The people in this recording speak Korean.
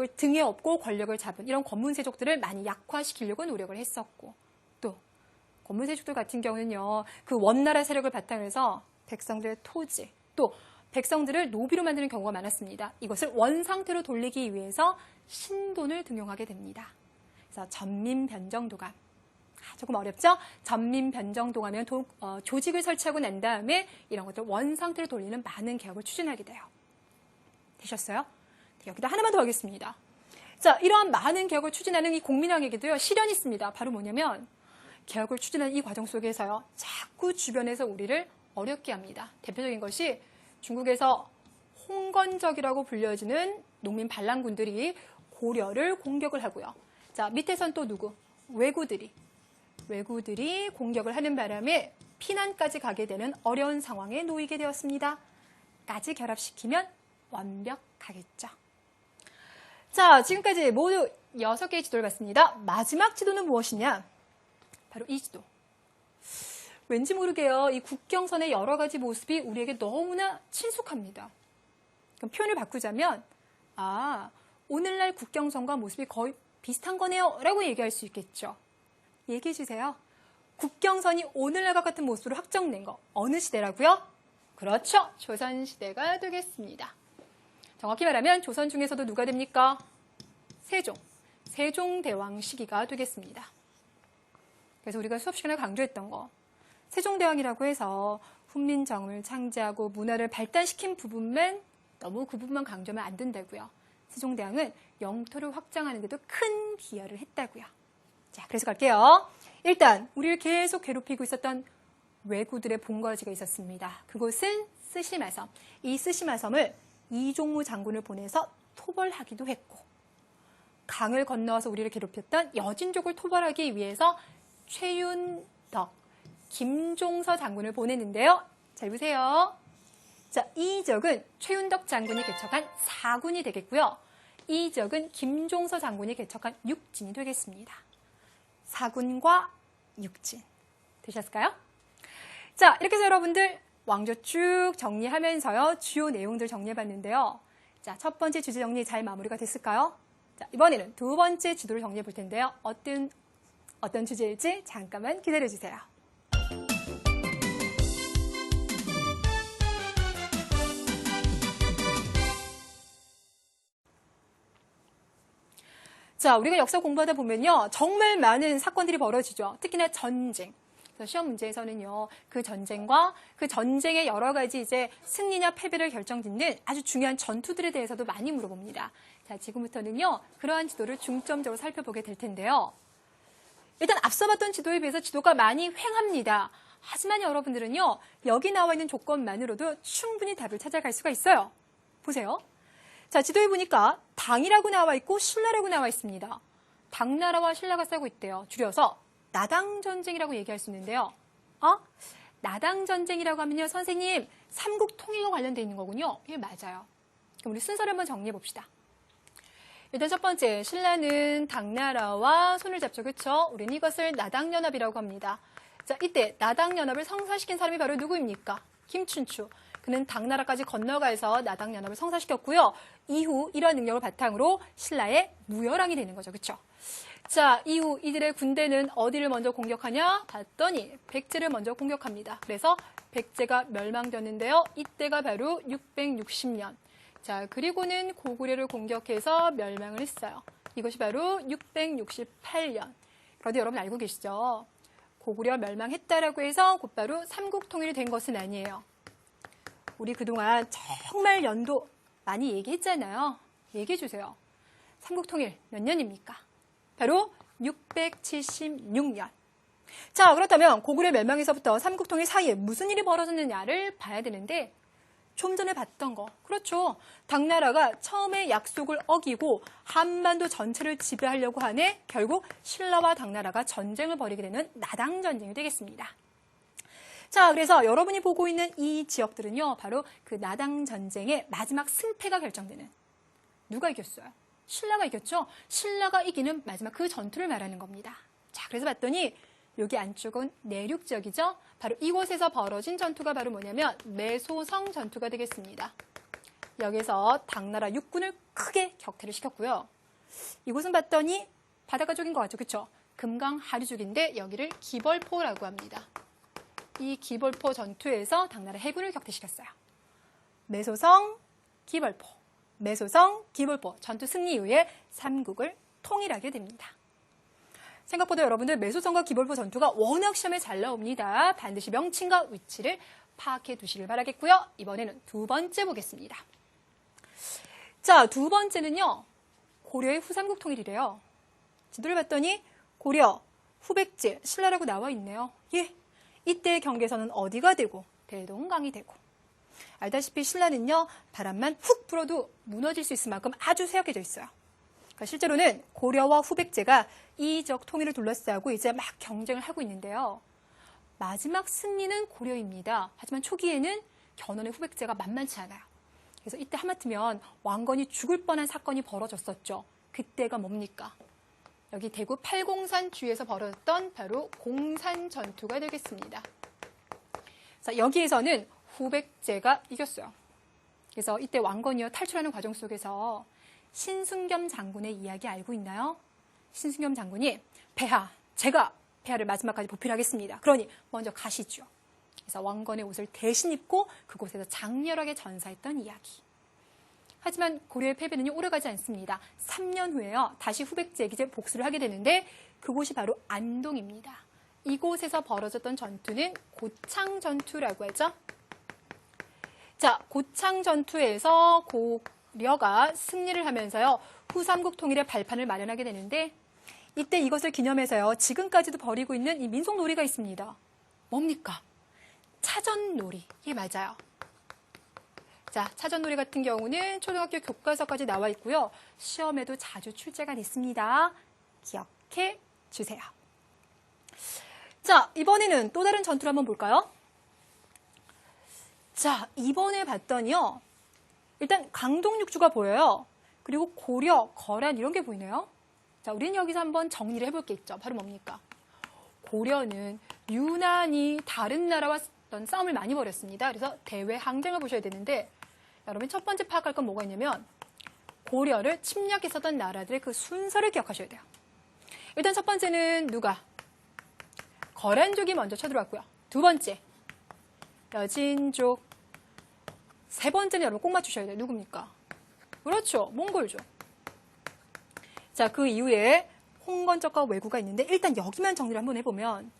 권력을 등에 업고 권력을 잡은 이런 권문세족들을 많이 약화시키려고 노력을 했었고 또 권문세족들 같은 경우는요 그 원나라 세력을 바탕으로 해서 백성들의 토지 또 백성들을 노비로 만드는 경우가 많았습니다. 이것을 원상태로 돌리기 위해서 신돈을 등용하게 됩니다. 그래서 전민변정도감 아, 조금 어렵죠? 전민변정도감은 도- 어, 조직을 설치하고 난 다음에 이런 것들 원상태로 돌리는 많은 개혁을 추진하게 돼요. 되셨어요? 네, 여기다 하나만 더 하겠습니다. 자, 이러한 많은 개혁을 추진하는 이 공민왕에게도요, 시련이 있습니다. 바로 뭐냐면, 개혁을 추진하는 이 과정 속에서요, 자꾸 주변에서 우리를 어렵게 합니다. 대표적인 것이 중국에서 홍건적이라고 불려지는 농민 반란군들이 고려를 공격을 하고요. 자, 밑에선 또 누구? 왜구들이. 왜구들이 공격을 하는 바람에 피난까지 가게 되는 어려운 상황에 놓이게 되었습니다. 까지 결합시키면 완벽하겠죠. 자, 지금까지 모두 6개의 지도를 봤습니다. 마지막 지도는 무엇이냐? 바로 이 지도. 왠지 모르게요. 이 국경선의 여러 가지 모습이 우리에게 너무나 친숙합니다. 그럼 표현을 바꾸자면, 아, 오늘날 국경선과 모습이 거의 비슷한 거네요. 라고 얘기할 수 있겠죠. 얘기해 주세요. 국경선이 오늘날과 같은 모습으로 확정된 거 어느 시대라고요? 그렇죠. 조선시대가 되겠습니다. 정확히 말하면 조선 중에서도 누가 됩니까? 세종. 세종대왕 시기가 되겠습니다. 그래서 우리가 수업 시간에 강조했던 거. 세종대왕이라고 해서 훈민정음을 창제하고 문화를 발달시킨 부분만 너무 그 부분만 강조하면 안 된다고요. 세종대왕은 영토를 확장하는 데도 큰 기여를 했다고요. 자, 그래서 갈게요. 일단 우리를 계속 괴롭히고 있었던 왜구들의 본거지가 있었습니다. 그곳은 쓰시마섬. 이 쓰시마섬을 이종무 장군을 보내서 토벌하기도 했고 강을 건너와서 우리를 괴롭혔던 여진족을 토벌하기 위해서 최윤덕, 김종서 장군을 보냈는데요. 잘 보세요. 자, 이 지역은 최윤덕 장군이 개척한 사군이 되겠고요. 이 지역은 김종서 장군이 개척한 육진이 되겠습니다. 사군과 육진. 되셨을까요? 자, 이렇게 해서 여러분들 왕조 쭉 정리하면서요. 주요 내용들 정리해봤는데요. 자, 첫 번째 주제 정리 잘 마무리가 됐을까요? 자, 이번에는 두 번째 지도를 정리해 볼 텐데요. 어떤, 어떤 주제일지 잠깐만 기다려 주세요. 자, 우리가 역사 공부하다 보면요. 정말 많은 사건들이 벌어지죠. 특히나 전쟁. 시험 문제에서는요. 그 전쟁과 그 전쟁의 여러 가지 이제 승리냐 패배를 결정짓는 아주 중요한 전투들에 대해서도 많이 물어봅니다. 자, 지금부터는요. 그러한 지도를 중점적으로 살펴보게 될 텐데요. 일단 앞서 봤던 지도에 비해서 지도가 많이 횡합니다. 하지만 여러분들은요. 여기 나와 있는 조건만으로도 충분히 답을 찾아갈 수가 있어요. 보세요. 자, 지도에 보니까 당이라고 나와 있고 신라라고 나와 있습니다. 당나라와 신라가 싸우고 있대요. 줄여서 나당 전쟁이라고 얘기할 수 있는데요. 어? 나당 전쟁이라고 하면요, 선생님 삼국 통일과 관련돼 있는 거군요. 예, 맞아요. 그럼 우리 순서를 한번 정리해 봅시다. 일단 첫 번째, 신라는 당나라와 손을 잡죠, 그렇죠? 우리는 이것을 나당연합이라고 합니다. 자, 이때 나당연합을 성사시킨 사람이 바로 누구입니까? 김춘추. 그는 당나라까지 건너가서 나당연합을 성사시켰고요. 이후 이러한 능력을 바탕으로 신라의 무열왕이 되는 거죠. 그렇죠? 자, 이후 이들의 군대는 어디를 먼저 공격하냐? 봤더니 백제를 먼저 공격합니다. 그래서 백제가 멸망되었는데요. 이때가 바로 660년. 자, 그리고는 고구려를 공격해서 멸망을 했어요. 이것이 바로 668년. 그런데 여러분 알고 계시죠? 고구려 멸망했다라고 해서 곧바로 삼국 통일이 된 것은 아니에요. 우리 그동안 정말 연도 많이 얘기했잖아요. 얘기해 주세요. 삼국 통일 몇 년입니까? 바로 676년. 자, 그렇다면 고구려 멸망에서부터 삼국 통일 사이에 무슨 일이 벌어졌느냐를 봐야 되는데 좀 전에 봤던 거. 그렇죠. 당나라가 처음에 약속을 어기고 한반도 전체를 지배하려고 하네 결국 신라와 당나라가 전쟁을 벌이게 되는 나당 전쟁이 되겠습니다. 자, 그래서 여러분이 보고 있는 이 지역들은요, 바로 그 나당 전쟁의 마지막 승패가 결정되는 누가 이겼어요? 신라가 이겼죠? 신라가 이기는 마지막 그 전투를 말하는 겁니다. 자, 그래서 봤더니 여기 안쪽은 내륙 지역이죠? 바로 이곳에서 벌어진 전투가 바로 뭐냐면 매소성 전투가 되겠습니다. 여기서 당나라 육군을 크게 격퇴를 시켰고요. 이곳은 봤더니 바닷가 쪽인 것 같죠, 그렇죠? 금강 하류족인데 여기를 기벌포라고 합니다. 이 기벌포 전투에서 당나라 해군을 격퇴시켰어요. 매소성, 기벌포, 매소성, 기벌포 전투 승리 이후에 삼국을 통일하게 됩니다. 생각보다 여러분들 매소성과 기벌포 전투가 워낙 시험에 잘 나옵니다. 반드시 명칭과 위치를 파악해 두시길 바라겠고요. 이번에는 두 번째 보겠습니다. 자, 두 번째는요. 고려의 후삼국 통일이래요. 지도를 봤더니 고려, 후백제, 신라라고 나와 있네요. 예, 이때 경계선은 어디가 되고 대동강이 되고 알다시피 신라는요 바람만 훅 불어도 무너질 수 있을 만큼 아주 쇠약해져 있어요. 그러니까 실제로는 고려와 후백제가 이적 통일을 둘러싸고 이제 막 경쟁을 하고 있는데요. 마지막 승리는 고려입니다. 하지만 초기에는 견훤의 후백제가 만만치 않아요. 그래서 이때 하마터면 왕건이 죽을 뻔한 사건이 벌어졌었죠. 그때가 뭡니까? 여기 대구 팔공산 주에서 벌어졌던 바로 공산 전투가 되겠습니다. 자, 여기에서는 후백제가 이겼어요. 그래서 이때 왕건이요 탈출하는 과정 속에서 신승겸 장군의 이야기 알고 있나요? 신승겸 장군이 폐하, 제가 폐하를 마지막까지 보필하겠습니다. 그러니 먼저 가시죠. 그래서 왕건의 옷을 대신 입고 그곳에서 장렬하게 전사했던 이야기. 하지만 고려의 패배는 오래가지 않습니다. 3년 후에요. 다시 후백제에게 복수를 하게 되는데 그곳이 바로 안동입니다. 이곳에서 벌어졌던 전투는 고창 전투라고 하죠. 자, 고창 전투에서 고려가 승리를 하면서요. 후삼국 통일의 발판을 마련하게 되는데 이때 이것을 기념해서요. 지금까지도 벌이고 있는 이 민속 놀이가 있습니다. 뭡니까? 차전놀이. 예, 맞아요. 자, 차전놀이 같은 경우는 초등학교 교과서까지 나와 있고요. 시험에도 자주 출제가 됐습니다. 기억해 주세요. 자, 이번에는 또 다른 전투를 한번 볼까요? 자, 이번에 봤더니요. 일단 강동 육주가 보여요. 그리고 고려, 거란 이런 게 보이네요. 자, 우리는 여기서 한번 정리를 해볼 게 있죠. 바로 뭡니까? 고려는 유난히 다른 나라와 어떤 싸움을 많이 벌였습니다. 그래서 대외 항쟁을 보셔야 되는데 여러분 첫 번째 파악할 건 뭐가 있냐면 고려를 침략했었던 나라들의 그 순서를 기억하셔야 돼요. 일단 첫 번째는 누가? 거란족이 먼저 쳐들어왔고요. 두 번째 여진족. 세 번째는 여러분 꼭 맞추셔야 돼요. 누굽니까? 그렇죠. 몽골족. 자, 그 이후에 홍건적과 왜구가 있는데 일단 여기만 정리를 한번 해보면